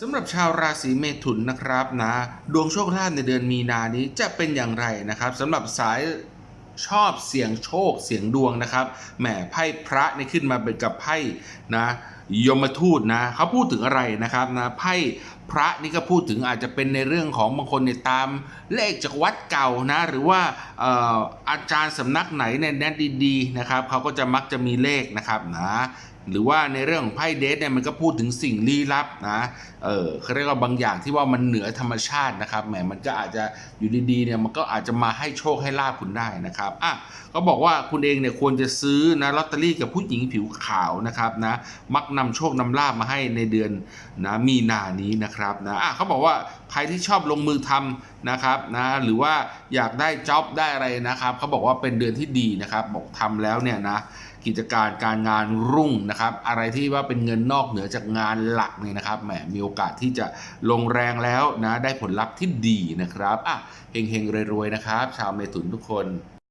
สำหรับชาวราศีเมถุนนะครับนะ ดวงโชคลาภในเดือนมีนานี้จะเป็นอย่างไรนะครับสำหรับสายชอบเสี่ยงโชคเสี่ยงดวงนะครับแหมไพ่พระนี่ขึ้นมาเป็นกับไพ่นะ ยมทูตนะเขาพูดถึงอะไรนะครับนะไพ่พระนี่ก็พูดถึงอาจจะเป็นในเรื่องของบางคนเนี่ยตามเลขจากวัดเก่านะหรือว่าอออาจารย์สำนักไหนเนี่ยแนะดีๆนะครับเขาก็จะมักจะมีเลขนะครับนะหรือว่าในเรื่องไพ่เดทเนี่ยมันก็พูดถึงสิ่งลี้ลับนะเออเขาเรียกว่าบางอย่างที่ว่ามันเหนือธรรมชาตินะครับแหมมันก็อาจจะอยู่ดีๆเนี่ยมันก็อาจจะมาให้โชคให้ลาบคุณได้นะครับอะเขาบอกว่าคุณเองเนี่ยควรจะซื้อนะลอตเตอรี่กับผู้หญิงผิวขาวนะครับนะมักนำโชคนำลาบมาให้ในเดือนนะมีนานี้นะครับนะอะเขาบอกว่าใครที่ชอบลงมือทำนะครับนะหรือว่าอยากได้จ็อบได้อะไรนะครับเขาบอกว่าเป็นเดือนที่ดีนะครับบอกทำแล้วเนี่ยนะกิจการการงานรุ่งนะครับ อะไรที่ว่าเป็นเงินนอกเหนือจากงานหลักเนี่ยนะครับแหมมีโอกาสที่จะลงแรงแล้วนะได้ผลลัพธ์ที่ดีนะครับอะเฮงๆรวยๆนะครับ ชาวเมถุนทุกคน